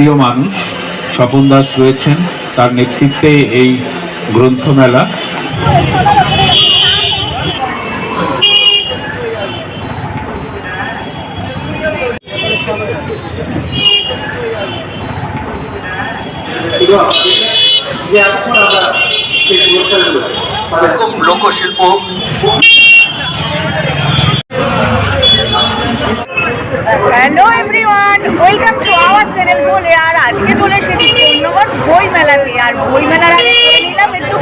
প্রিয় মানুষ স্বপন দাস রয়েছেন তার নেতৃত্বে এই গ্রন্থমেলা। লোকশিল্প। হ্যালো চ্যানেল বলে আর আজকে চলে এসেছি ধন্যবাদ বই মেলাতে আর বই মেলার আগে নিলাম একটু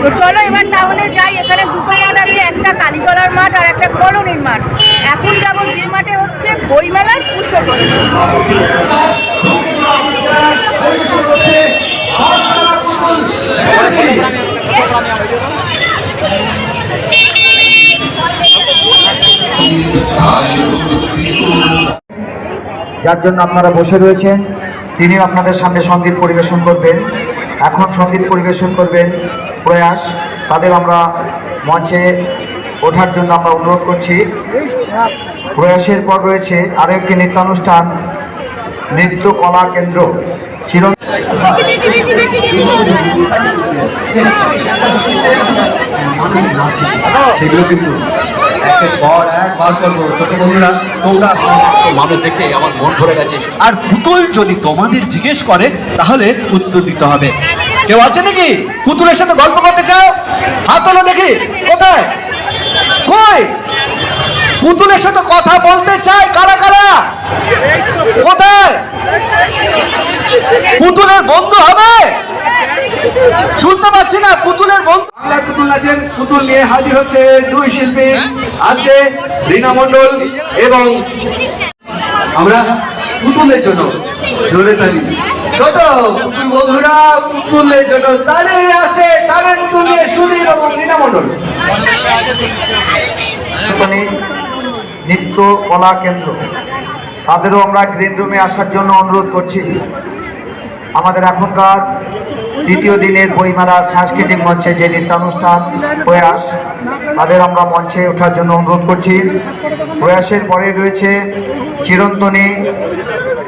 তো চলো এবার তাহলে যাই এখানে দুটো মাঠ আছে একটা কালীতলার মাঠ আর একটা কলোনির মাঠ এখন যাব যে মাঠে হচ্ছে বই মেলার পুষ্প যার জন্য আপনারা বসে রয়েছেন, তিনিও আপনাদের সামনে সংগীত পরিবেশন করবেন। এখন সংগীত পরিবেশন করবেন প্রয়াস, তাদের আমরা মঞ্চে ওঠার জন্য আমরা অনুরোধ করছি। প্রয়াসের পর রয়েছে আরও একটি নৃত্যানুষ্ঠান, নৃত্য কলা কেন্দ্র, চির সেগুলো কিন্তু পর করব। ছোট বন্ধুরা তোমরা মানুষ দেখে আমার মন ভরে গেছে। আর পুতুল যদি তোমাদের জিজ্ঞেস করে তাহলে উত্তর দিতে হবে। কেউ আছে নাকি? পুতুলের সাথে গল্প করতে চাও? হাত তোলো দেখি কোথায়? কই? পুতুলের সাথে কথা বলতে চাই কারা কারা? কোথায়? পুতুলের বন্ধু হবে? শুনতে পাচ্ছি না পুতুলের বন্ধু। বাংলা পুতুল নাচের পুতুল নিয়ে হাজির হচ্ছে দুই শিল্পী আছে রীনা মণ্ডল এবং আমরা পুতুলের জন্য জোরে তালি। ছোট বন্ধুরা পুতুলের জন্য তালে আছে তালের তুলিয়ে সুনীল এবং রীনা মণ্ডল। নৃত্য কলা কেন্দ্র। তাদেরও আমরা গ্রিন রুমে আসার জন্য অনুরোধ করছি। আমাদের এখনকার দ্বিতীয় দিনের বইমেলার সাংস্কৃতিক মঞ্চে যে নৃত্যানুষ্ঠান প্রয়াস, তাদের আমরা মঞ্চে ওঠার জন্য অনুরোধ করছি। প্রয়াসের পরে রয়েছে চিরন্তনী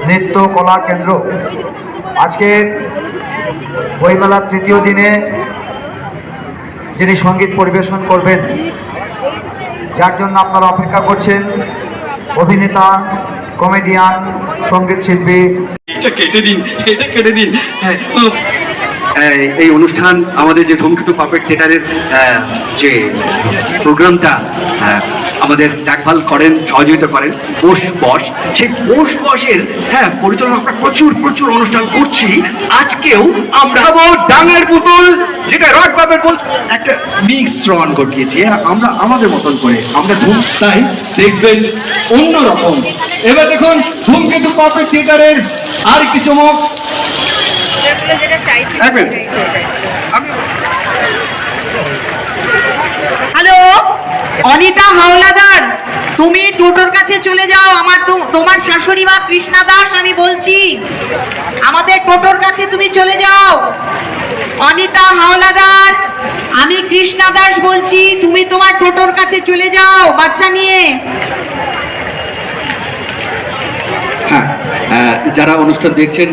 নৃত্য কলা কেন্দ্র। আজকের বইমেলার তৃতীয় দিনে যিনি সংগীত পরিবেশন করবেন, যার জন্য আপনারা অপেক্ষা করছেন, অভিনেতা কমেডিয়ান সংগীত শিল্পী। এটা কেটে দিন এটা কেটে দিন। হ্যাঁ, এই- অনুষ্ঠান আমাদের যে ধূমকেতু পাপের থিয়েটারের যে প্রোগ্রামটা আমাদের দেখভাল করেন সহযোগিতা করেন পোষ বস। সেই পোষ বসের হ্যাঁ পরিচালনা আমরা প্রচুর প্রচুর অনুষ্ঠান করছি। আজকেও আমরা ডাঙের পুতুল যেটা রক পাপের বল একটা মিশ্রণ ঘটিয়েছি হ্যাঁ, আমরা আমাদের মতন করে। আমরা ধূম তাই দেখবেন অন্যরকম। এবার দেখুন ধূমকেতু পাপেট থিয়েটারের আর একটি চমক। হয়ে। হ্যালো অনিতা হাওলাদার তুমি টোটোর কাছে চলে যাও আমার তো- তোমার শাশুড়ি মা কৃষ্ণা দাস আমি বলছি। আমাদের টোটোর কাছে তুমি চলে যাও। অনিতা হাওলাদার আমি কৃষ্ণা দাস বলছি তুমি তোমার টোটোর কাছে চলে যাও বাচ্চা নিয়ে হ্যাঁ আহ, যারা অনুষ্ঠান দেখছেন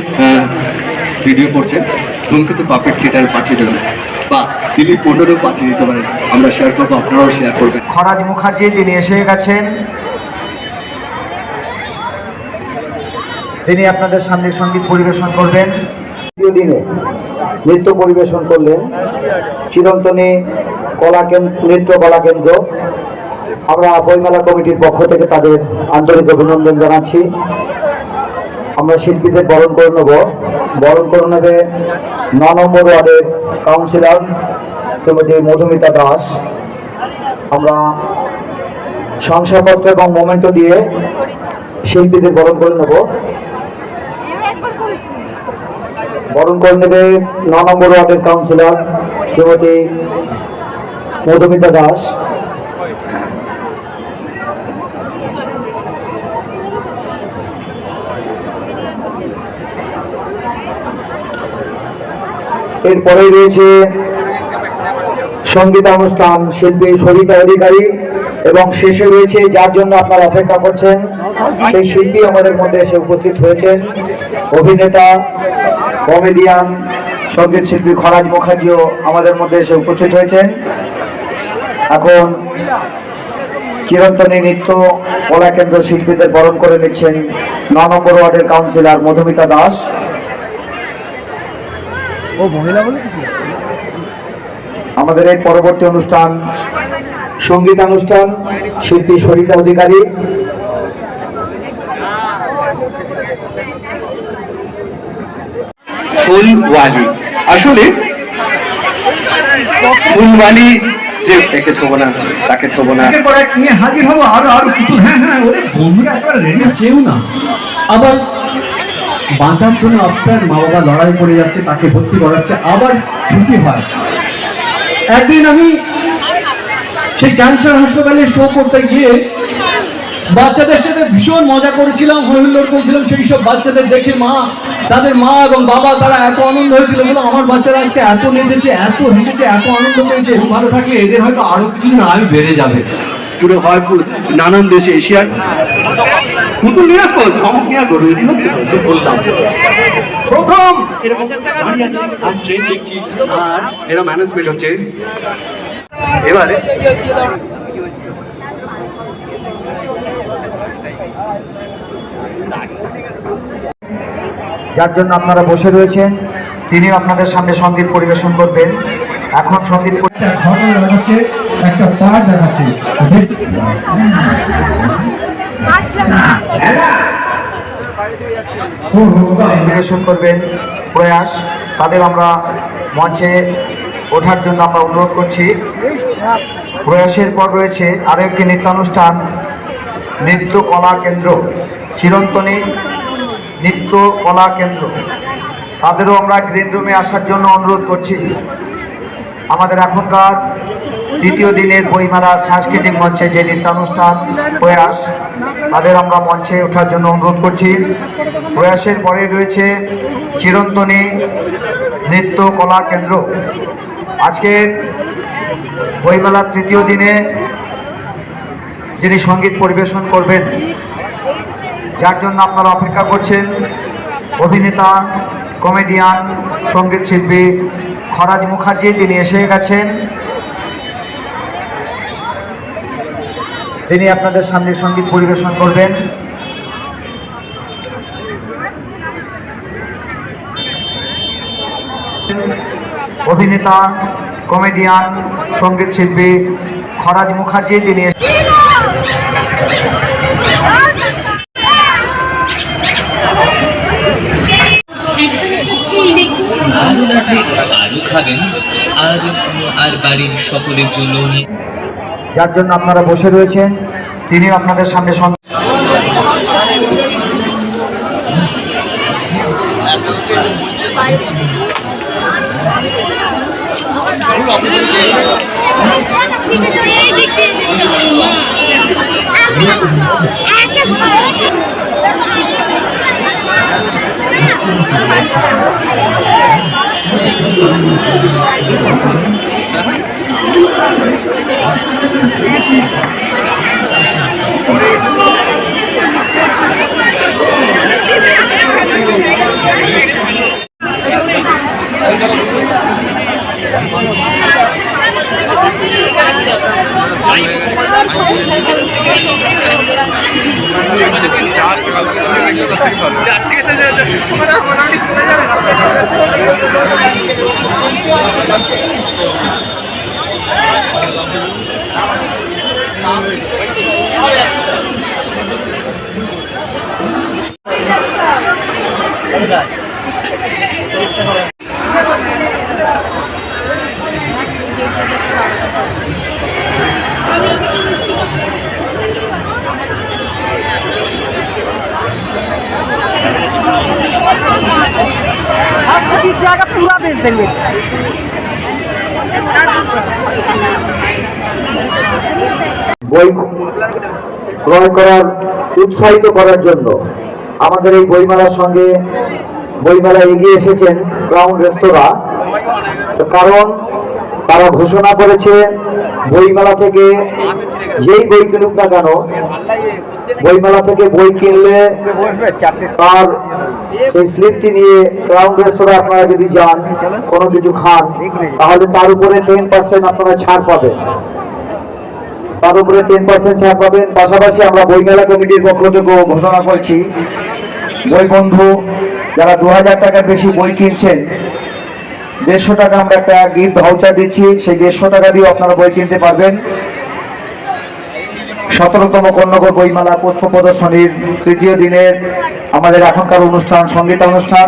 ভিডিও করছেন ধূমকেতু পাপেট থিয়েটার পাঠিয়ে দেবেন। বা দিল্লি পনেরো পাঠিয়ে দিতে পারেন। আমরা শেয়ার করব আপনারাও শেয়ার করবেন। খরাজ মুখার্জি তিনি এসে গেছেন। তিনি আপনাদের সামনে সংগীত পরিবেশন করবেন। দিনে নৃত্য পরিবেশন করলেন চিরন্তনী কলা কেন্দ্র নৃত্য কলা কেন্দ্র আমরা বইমেলা কমিটির পক্ষ থেকে তাদের আন্তরিক অভিনন্দন জানাচ্ছি। আমরা শিল্পীদের বরণ করে নেব। বরণ করে নেবে ন নম্বর ওয়ার্ডের কাউন্সিলর শ্রীমতী মধুমিতা দাস। আমরা শংসাপত্র এবং মোমেন্টো দিয়ে শিল্পীদের বরণ করে নেব। বরণ করে নেবে ন নম্বর ওয়ার্ডের কাউন্সিলর শ্রীমতী মধুমিতা দাস। এরপরে রয়েছে সঙ্গীতানুষ্ঠান শিল্পী সবিতা অধিকারী, এবং শেষে রয়েছে যার জন্য আপনারা অপেক্ষা করছেন, সেই শিল্পী আমাদের মধ্যে এসে উপস্থিত হয়েছেন। অভিনেতা, কমেডিয়ান, সংগীত শিল্পী খরাজ মুখার্জিও আমাদের মধ্যে এসে উপস্থিত হয়েছেন। এখন চিরন্তনী নৃত্য কলা কেন্দ্র শিল্পীদের বরণ করে নিচ্ছেন ন ওয়ার্ডের কাউন্সিলর মধুমিতা দাস। আমাদের এই পরবর্তী অনুষ্ঠান সঙ্গীতানুষ্ঠান শিল্পী সরিতা অধিকারী। ফুলওয়ালি। আসলে ফুলওয়ালি যে একে ছোবো না তাকে ছোবো না। এক নিয়ে হাজির হব আরও আরও হ্যাঁ হ্যাঁ ওরে বন্ধুরা একেবারে রেডি চেয়েও না। আবার বাঁচার জন্য আপনার মা বাবা লড়াই করে যাচ্ছে, তাকে ভর্তি করাচ্ছে, আবার ছুটি হয়। একদিন আমি সেই ক্যান্সার হাসপাতালে শো করতে গিয়ে বাচ্চাদের সাথে ভীষণ মজা করেছিলাম হইহুল্লোড় করেছিলাম, সেই সব বাচ্চাদের দেখে মা, তাদের মা এবং বাবা তারা এত আনন্দ হয়েছিল বলে, আমার বাচ্চারা আজকে এত নেচেছে, এত হেসেছে, এত আনন্দ পেয়েছে। ভালো থাকলে এদের হয়তো আরও কিছুদিন আয়ু বেড়ে যাবে। পুরো হয় নানান দেশে এশিয়ার পুতুল নিয়ে আসব চমক নিয়ে আসব রেডি হচ্ছে সে বললাম। প্রথম এরকম দাঁড়িয়ে আছে আর ট্রেন দেখছি আর এরা ম্যানেজমেন্ট হচ্ছে। এবারে যার জন্য আপনারা বসে রয়েছেন তিনিও আপনাদের সামনে সংগীত পরিবেশন করবেন। এখন সংগীত একটা ঘটনা দেখাচ্ছে একটা পার্ট দেখাচ্ছে। পরিবেশন করবেন, প্রয়াস। তাদের আমরা মঞ্চে ওঠার জন্য আমরা অনুরোধ করছি। প্রয়াসের পর রয়েছে আরও একটি নৃত্যানুষ্ঠান, নৃত্য কলা কেন্দ্র, চিরন্তনী নৃত্য কলা কেন্দ্র। তাদেরও আমরা গ্রিন রুমে আসার জন্য অনুরোধ করছি। আমাদের এখনকার তৃতীয় দিনের বইমেলার সাংস্কৃতিক মঞ্চে যে নৃত্যানুষ্ঠান প্রয়াস, তাদের আমরা মঞ্চে ওঠার জন্য অনুরোধ করছি। প্রয়াসের পরে রয়েছে চিরন্তনী নৃত্য কলা কেন্দ্র। আজকের বইমেলার তৃতীয় দিনে যিনি সংগীত পরিবেশন করবেন, যার জন্য আপনারা অপেক্ষা করছেন, অভিনেতা, কমেডিয়ান, সংগীত শিল্পী খরাজ মুখার্জি, তিনি এসে গেছেন। তিনি আপনাদের সামনে সংগীত পরিবেশন করবেন। অভিনেতা, কমেডিয়ান, সংগীত শিল্পী খরাজ মুখার্জি তিনি আরও আর বাড়ির সকলের জন্য নিয়ে যার জন্য আপনারা বসে রয়েছেন তিনিও আপনাদের সামনে চার সংগীত এই দিক দিয়ে বই ক্রয় করার, উৎসাহিত করার জন্য আমাদের এই বইমেলার সঙ্গে বইমেলা এগিয়ে এসেছেন ক্রাউন রেস্তোরাঁ। কারণ তারা ঘোষণা করেছে, বইমেলা থেকে যেই বই কিনুক না কেন, বইমেলা থেকে বই কিনলে তার সেই স্লিপটি নিয়ে ক্রাউন রেস্তোরাঁ আপনারা যদি যান, কোনো কিছু খান, তাহলে তার উপরে টেন পার্সেন্ট আপনারা ছাড় পাবেন। তার উপরে টেন পার্সেন্ট ছাড় পাবেন। পাশাপাশি আমরা বইমেলা কমিটির পক্ষ থেকেও ঘোষণা করছি, বই বন্ধু, যারা দু হাজার টাকার বেশি বই কিনছেন, দেড়শো টাকা আমরা একটা গিফট ভাউচার দিচ্ছি, সেই দেড়শো টাকা দিয়ে আপনারা বই কিনতে পারবেন। সতেরোতম কন্যগর বইমেলা পুষ্প প্রদর্শনীর তৃতীয় দিনের আমাদের এখনকার অনুষ্ঠান, সংগীত অনুষ্ঠান।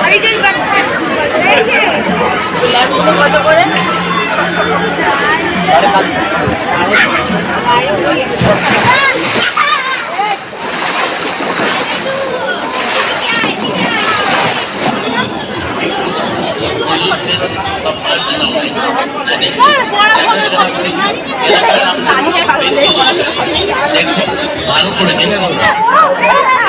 এই এই যে এই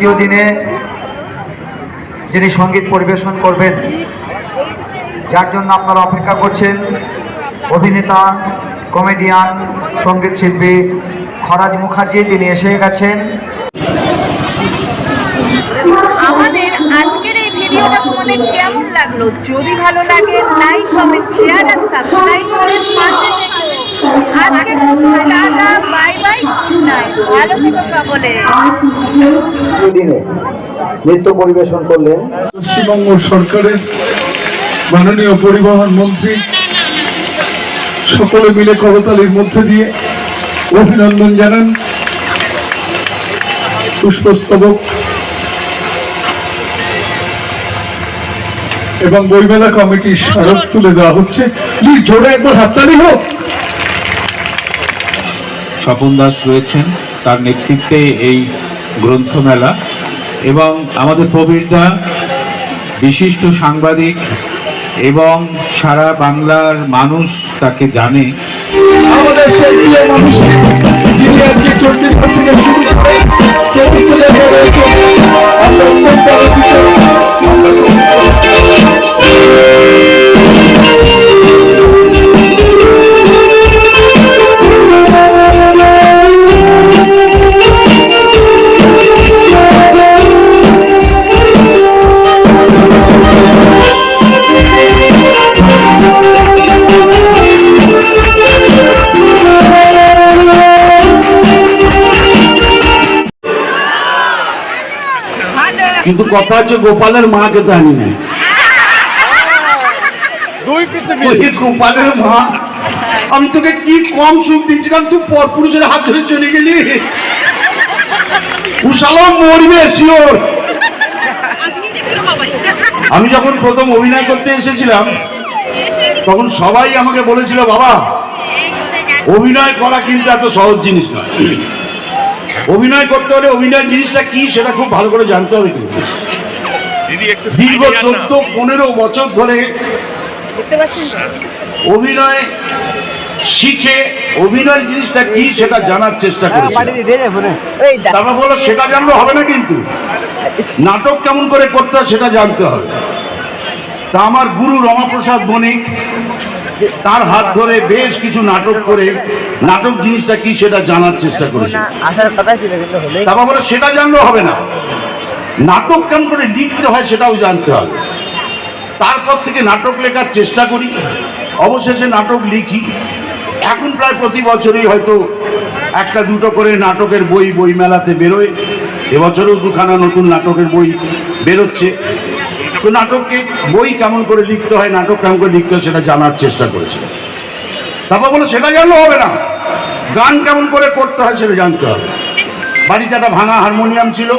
তৃতীয় দিনে যিনি সংগীত পরিবেশন করবেন, যার জন্য আপনারা অপেক্ষা করছেন, অভিনেতা, কমেডিয়ান, সংগীত শিল্পী খরাজ মুখার্জি, তিনি এসে গেছেন। কেমন লাগল? যদি ভালো লাগে লাইক কমেন্ট শেয়ার আর সাবস্ক্রাইব করে পাশে আজকে tata bye bye good night. ভালো থেকো সকলে। দিনে নৃত্য পরিবেশন করলেন। পশ্চিমবঙ্গ সরকারের মাননীয় পরিবহন মন্ত্রী সকলে মিলে করতালির মধ্যে দিয়ে অভিনন্দন জানান। পুষ্পস্তবক এবং বইমেলা কমিটির স্মারক তুলে দেওয়া হচ্ছে। প্লিজ জোরে একবার হাততালি হোক। স্বপন দাস রয়েছেন, তার নেতৃত্বে এই গ্রন্থমেলা। এবং আমাদের প্রবীরদা বিশিষ্ট সাংবাদিক এবং সারা বাংলার মানুষ তাকে জানে। আমাদের কিন্তু কথা হচ্ছে গোপালের মাকে তো আনি নাই। গোপালের মা। আমি তোকে কি কম সুখ দিচ্ছিলাম তুই পরপুরুষের হাত ধরে চলে গেলি। মরবে শিওর আমি যখন প্রথম অভিনয় করতে এসেছিলাম তখন সবাই আমাকে বলেছিল বাবা অভিনয় করা কিন্তু এত সহজ জিনিস নয়। অভিনয় করতে হলে অভিনয় জিনিসটা কি সেটা খুব ভালো করে জানতে হবে কিন্তু। দীর্ঘ চোদ্দ পনেরো বছর ধরে অভিনয় শিখে অভিনয় জিনিসটা কি সেটা জানার চেষ্টা করেছি তারপর বলো সেটা জানলে হবে না কিন্তু। নাটক কেমন করে করতে হয় সেটা জানতে হবে। তা আমার গুরু রমাপ্রসাদ বণিক তার হাত ধরে বেশ কিছু নাটক করে নাটক জিনিসটা কি সেটা জানার চেষ্টা করেছে। তারপর বলে সেটা জানলেও হবে না। নাটক কেমন করে লিখতে হয় সেটাও জানতে হবে। তারপর থেকে নাটক লেখার চেষ্টা করি অবশেষে নাটক লিখি। এখন প্রায় প্রতি বছরই হয়তো একটা দুটো করে নাটকের বই বই মেলাতে বেরোয়। এবছরও দুখানা নতুন নাটকের বই বেরোচ্ছে। তো নাটককে বই কেমন করে লিখতে হয় নাটক কেমন করে লিখতে হয় সেটা জানার চেষ্টা করেছিল তারপর বলো সেটা জানলে হবে না গান কেমন করে করতে হয় সেটা জানতে হবে বাড়িতে একটা ভাঙা হারমোনিয়াম ছিল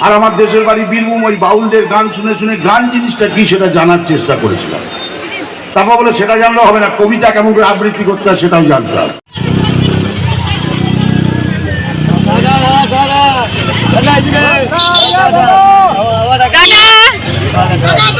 আর আমার দেশের বাড়ি বীরভূম ওই বাউলদের গান শুনে শুনে গান জিনিসটা কি সেটা জানার চেষ্টা করেছিলাম তারপর বলে সেটা জানলে হবে না কবিতা কেমন করে আবৃত্তি করতে হয় সেটাও জানতে হবে Okay.